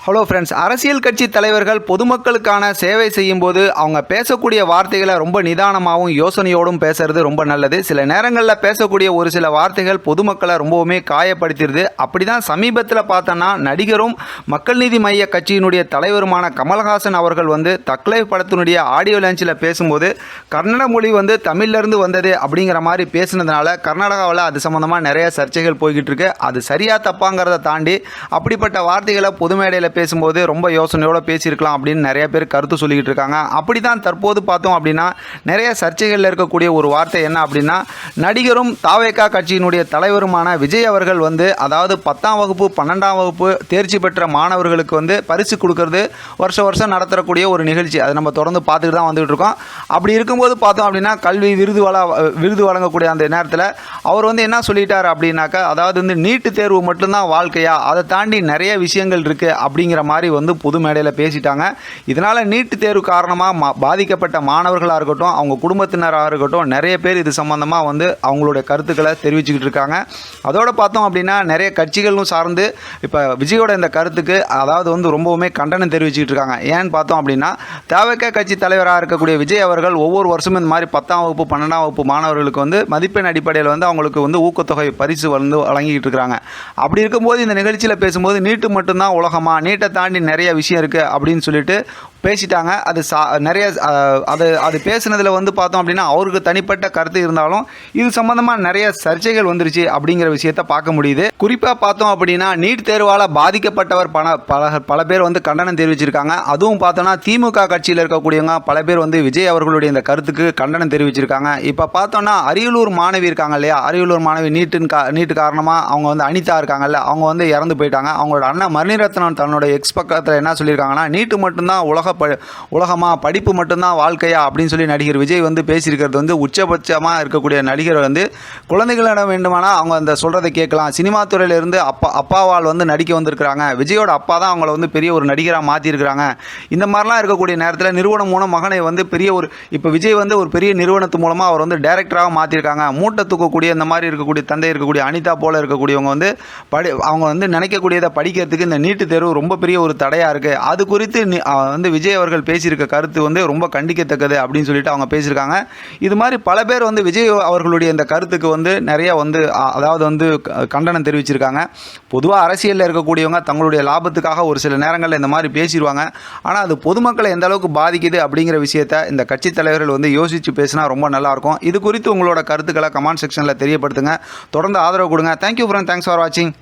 Hello friends அரசியல் கட்சி தலைவர்கள் பொதுமக்களுக்கான சேவை செய்யும்போது அவங்க பேசக்கூடிய வார்த்தைகளை ரொம்ப நிதானமாகவும் யோசனையோடும் பேசுறது ரொம்ப நல்லது. சில நேரங்களில் பேசக்கூடிய ஒரு சில வார்த்தைகள் பொதுமக்களை ரொம்பவுமே காயப்படுத்திடுது. அப்படி தான் சமீபத்தில் பார்த்தோன்னா நடிகரும் மக்கள் நீதி மைய கட்சியினுடைய தலைவருமான கமல்ஹாசன் அவர்கள் வந்து தக்லை படத்தினுடைய ஆடியோ லான்ச்சில் பேசும்போது கன்னட மொழி வந்து தமிழ்லேருந்து வந்தது அப்படிங்கிற மாதிரி பேசினதுனால கர்நாடகாவில் அது சம்மந்தமாக நிறைய சர்ச்சைகள் போய்கிட்டு இருக்கு. அது சரியாக தப்பாங்கிறத தாண்டி அப்படிப்பட்ட வார்த்தைகளை பொதுமேடையில் மேடையில் பேசும்போது ரொம்ப யோசனையோடு பேசியிருக்கலாம் அப்படின்னு நிறைய பேர் கருத்து சொல்லிக்கிட்டு இருக்காங்க. அப்படி தான் தற்போது பார்த்தோம் அப்படின்னா நிறைய சர்ச்சைகளில் இருக்கக்கூடிய ஒரு வார்த்தை என்ன அப்படின்னா நடிகரும் தாவேகா கட்சியினுடைய தலைவருமான விஜய் அவர்கள் வந்து அதாவது பத்தாம் வகுப்பு பன்னெண்டாம் வகுப்பு தேர்ச்சி பெற்ற மாணவர்களுக்கு வந்து பரிசு கொடுக்கறது வருஷம் வருஷம் நடத்தக்கூடிய ஒரு நிகழ்ச்சி. அதை நம்ம தொடர்ந்து பார்த்துட்டு தான் வந்துகிட்டு இருக்கோம். அப்படி இருக்கும்போது பார்த்தோம் அப்படின்னா கல்வி விருது வள விருது வழங்கக்கூடிய அந்த நேரத்தில் அவர் வந்து என்ன சொல்லிட்டார் அப்படின்னாக்கா அதாவது வந்து நீட்டு தேர்வு மட்டும்தான் வாழ்க்கையா? அதை தாண்டி நிறைய விஷயங்கள் இருக்குது அப்படி அப்படிங்கிற மாதிரி வந்து பொது மேடையில் பேசிட்டாங்க. இதனால் நீட்டு தேர்வு காரணமாக மா பாதிக்கப்பட்ட மாணவர்களாக இருக்கட்டும் அவங்க குடும்பத்தினராக இருக்கட்டும் நிறைய பேர் இது சம்மந்தமாக வந்து அவங்களுடைய கருத்துக்களை தெரிவிச்சுக்கிட்டு இருக்காங்க. அதோட பார்த்தோம் அப்படின்னா நிறைய கட்சிகளும் சார்ந்து இப்போ விஜயோட இந்த கருத்துக்கு அதாவது வந்து ரொம்பவுமே கண்டனம் தெரிவிச்சுக்கிட்டு இருக்காங்க. ஏன்னு பார்த்தோம் அப்படின்னா தேவக்க கட்சி தலைவராக இருக்கக்கூடிய விஜய் அவர்கள் ஒவ்வொரு வருஷமும் இந்த மாதிரி பத்தாம் வகுப்பு பன்னெண்டாம் வகுப்பு மாணவர்களுக்கு வந்து மதிப்பெண் அடிப்படையில் வந்து அவங்களுக்கு வந்து ஊக்கத்தொகை பரிசு வந்து வழங்கிக்கிட்டு இருக்கிறாங்க அப்படி இருக்கும்போது இந்த நிகழ்ச்சியில் பேசும்போது நீட்டு மட்டும்தான் உலகமா நீட்டை தாண்டி நிறைய விஷயம் இருக்குது அப்படின்னு சொல்லிட்டு பேசிட்டாங்க. அது சா நிறைய அது அது பேசுனதில் வந்து பார்த்தோம் அப்படின்னா அவருக்கு தனிப்பட்ட கருத்து இருந்தாலும் இது சம்மந்தமாக நிறைய சர்ச்சைகள் வந்துருச்சு அப்படிங்கிற விஷயத்த பார்க்க முடியுது. குறிப்பாக பார்த்தோம் அப்படின்னா நீட் தேர்வால் பாதிக்கப்பட்டவர் பல பல பல பேர் வந்து கண்டனம் தெரிவிச்சிருக்காங்க. அதுவும் பார்த்தோன்னா திமுக கட்சியில் இருக்கக்கூடியவங்க பல பேர் வந்து விஜய் அவர்களுடைய இந்த கருத்துக்கு கண்டனம் தெரிவிச்சிருக்காங்க. இப்போ பார்த்தோன்னா அரியலூர் மாணவி இருக்காங்க இல்லையா? அரியலூர் மாணவி நீட்டின் கா நீட்டு காரணமாக அவங்க வந்து அனிதா இருக்காங்கல்ல அவங்க வந்து இறந்து போயிட்டாங்க. அவங்களோட அண்ணன் மணிரத்னம் தன்னோட எக்ஸ் பக்கத்தில் என்ன சொல்லியிருக்காங்கன்னா நீட்டு மட்டும்தான் உலக ப உலகமா படிப்பு மட்டும்தான் வாழ்க்கையா அப்படின்னு சொல்லி நடிகர் விஜய் வந்து பேசியிருக்கிறது வந்து உச்சபட்சமாக இருக்கக்கூடிய நடிகர் வந்து குழந்தைகளிடம் வேண்டுமானால் அவங்க அந்த சொல்கிறத கேட்கலாம். சினிமா துறையிலேருந்து அப்பா அப்பாவால் வந்து நடிக்க வந்திருக்கிறாங்க. விஜயோட அப்பா தான் அவங்கள வந்து பெரிய ஒரு நடிகராக மாற்றிருக்கிறாங்க இந்த மாதிரிலாம் இருக்கக்கூடிய நேரத்தில் நிறுவனம் மூலம் மகனை வந்து பெரிய ஒரு இப்போ விஜய் வந்து ஒரு பெரிய நிறுவனத்து மூலமாக அவர் வந்து டைரக்டராக மாற்றிருக்காங்க மூட்டை தூக்கக்கூடிய இந்த மாதிரி இருக்கக்கூடிய தந்தை இருக்கக்கூடிய அனிதா போல இருக்கக்கூடியவங்க வந்து படி அவங்க வந்து நினைக்கக்கூடியதை படிக்கிறதுக்கு இந்த நீட்டு தேர்வு ரொம்ப பெரிய ஒரு தடையாக இருக்குது அது குறித்து வந்து விஜய் அவர்கள் பேசியிருக்க கருத்து வந்து ரொம்ப கண்டிக்கத்தக்கது அப்படின்னு சொல்லிட்டு அவங்க பேசியிருக்காங்க. இது மாதிரி பல பேர் வந்து விஜய் அவர்களுடைய இந்த கருத்துக்கு வந்து நிறைய வந்து அதாவது வந்து க- கண்டனம் தெரிவிச்சிருக்காங்க. பொதுவாக அரசியலில் இருக்கக்கூடியவங்க தங்களுடைய லாபத்துக்காக ஒரு சில நேரங்களில் இந்த மாதிரி பேசிடுவாங்க ஆனால் அது பொதுமக்களை எந்த அளவுக்கு பாதிக்குது அப்படிங்கிற விஷயத்த இந்த கட்சி தலைவர்கள் வந்து யோசித்து பேசினா ரொம்ப நல்லாயிருக்கும் இது குறித்து உங்களோட கருத்துக்களை கமெண்ட் செக்ஷனில் தெரியப்படுத்துங்க. தொடர்ந்து ஆதரவு கொடுங்க. தேங்க்யூ ஃப்ரெண்ட் தேங்க்ஸ் ஃபார் வாட்சிங்